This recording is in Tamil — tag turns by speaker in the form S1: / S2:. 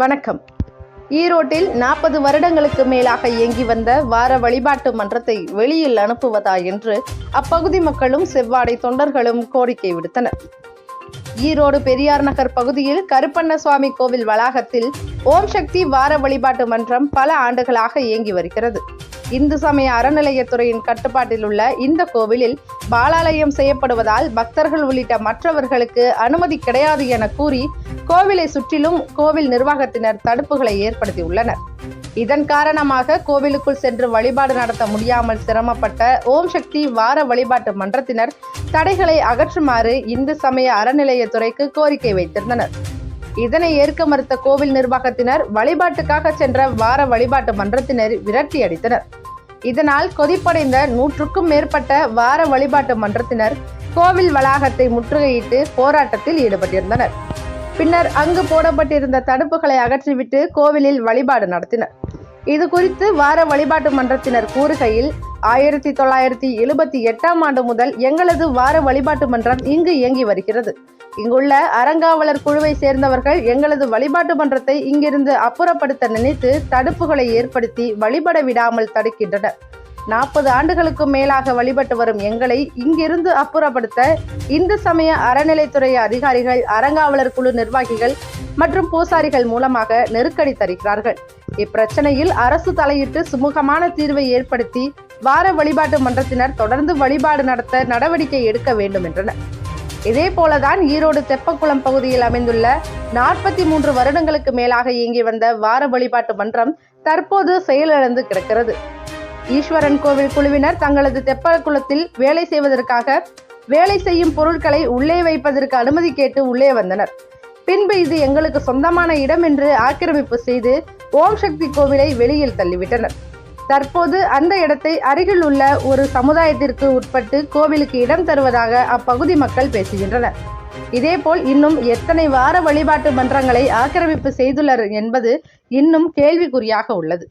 S1: வணக்கம். ஈரோட்டில் நாற்பது வருடங்களுக்கு மேலாக இயங்கி வந்த வார வழிபாட்டு மன்றத்தை வெளியில் அனுப்புவதா என்று அப்பகுதி மக்களும் செவ்வாடை தொண்டர்களும் கோரிக்கை விடுத்தனர். ஈரோடு பெரியார் நகர் பகுதியில் கருப்பண்ண சுவாமி கோவில் வளாகத்தில் ஓம் சக்தி வார வழிபாட்டு மன்றம் பல ஆண்டுகளாக இயங்கி வருகிறது. இந்து சமய அறநிலையத்துறையின் கட்டுப்பாட்டில் உள்ள இந்த கோவிலில் பாலாலயம் செய்யப்படுவதால் பக்தர்கள் உள்ளிட்ட மற்றவர்களுக்கு அனுமதி கிடையாது என கூறி கோவிலை சுற்றிலும் கோவில் நிர்வாகத்தினர் தடுப்புகளை ஏற்படுத்தியுள்ளனர். இதன் காரணமாக கோவிலுக்குள் சென்று வழிபாடு நடத்த முடியாமல் சிரமப்பட்ட ஓம் சக்தி வார வழிபாட்டு மன்றத்தினர் தடைகளை அகற்றுமாறு இந்து சமய அறநிலையத்துறைக்கு கோரிக்கை வைத்திருந்தனர். இதனை ஏற்க மறுத்த கோவில் நிர்வாகத்தினர் வழிபாட்டுக்காக சென்ற வார வழிபாட்டு மன்றத்தினர் விரட்டி அடித்தனர். இதனால் கொதிப்படைந்த நூற்றுக்கும் மேற்பட்ட வார வழிபாட்டு மன்றத்தினர் கோவில் வளாகத்தை முற்றுகையிட்டு போராட்டத்தில் ஈடுபட்டிருந்தனர். பின்னர் அங்கு போடப்பட்டிருந்த தடுப்புகளை அகற்றிவிட்டு கோவிலில் வழிபாடு நடத்தினர். இது குறித்து வார வழிபாட்டு மன்றத்தினர் கூறுகையில் ஆயிரத்தி தொள்ளாயிரத்தி எழுபத்தி எட்டாம் ஆண்டு முதல் எங்களது வார வழிபாட்டு மன்றம் இங்கு இயங்கி வருகிறது. இங்குள்ள அறங்காவலர் குழுவை சேர்ந்தவர்கள் எங்களது வழிபாட்டு மன்றத்தை இங்கிருந்து அப்புறப்படுத்த நினைத்து தடுப்புகளை ஏற்படுத்தி வழிபட விடாமல் தடுக்கின்றனர். நாற்பது ஆண்டுகளுக்கு மேலாக வழிபட்டு வரும் எங்களை இங்கிருந்து அப்புறப்படுத்த இந்து சமய அறநிலைத்துறை அதிகாரிகள் அறங்காவலர் குழு நிர்வாகிகள் மற்றும் பூசாரிகள் மூலமாக நெருக்கடி தருகிறார்கள் இப்பிரச்சனையில் அரசு தலையிட்டு சுமூகமான தீர்வை ஏற்படுத்தி வார வழிபாட்டு மன்றத்தினர் தொடர்ந்து வழிபாடு நடத்த நடவடிக்கை எடுக்க வேண்டும் என்றனர். இதே போலதான் ஈரோடு தெப்பக்குளம் பகுதியில் அமைந்துள்ள நாற்பத்தி மூன்று வருடங்களுக்கு மேலாக இயங்கி வந்த வார வழிபாட்டு மன்றம் தற்போது செயலிழந்து கிடக்கிறது. ஈஸ்வரன் கோவில் குழுவினர் தங்களது தெப்பக்குளத்தில் வேலை செய்வதற்காக வேலை செய்யும் பொருட்களை உள்ளே வைப்பதற்கு அனுமதி கேட்டு உள்ளே வந்தனர். பின்பு இது எங்களுக்கு சொந்தமான இடம் என்று ஆக்கிரமிப்பு செய்து ஓம் சக்தி கோவிலை வெளியில் தள்ளிவிட்டனர். தற்போது அந்த இடத்தை அருகில் உள்ள ஒரு சமுதாயத்திற்கு உட்பட்டு கோவிலுக்கு இடம் தருவதாக அப்பகுதி மக்கள் பேசுகின்றனர். இதேபோல் இன்னும் எத்தனை வார வழிபாட்டு மன்றங்களை ஆக்கிரமிப்பு செய்துள்ளனர் என்பது இன்னும் கேள்விக்குறியாக உள்ளது.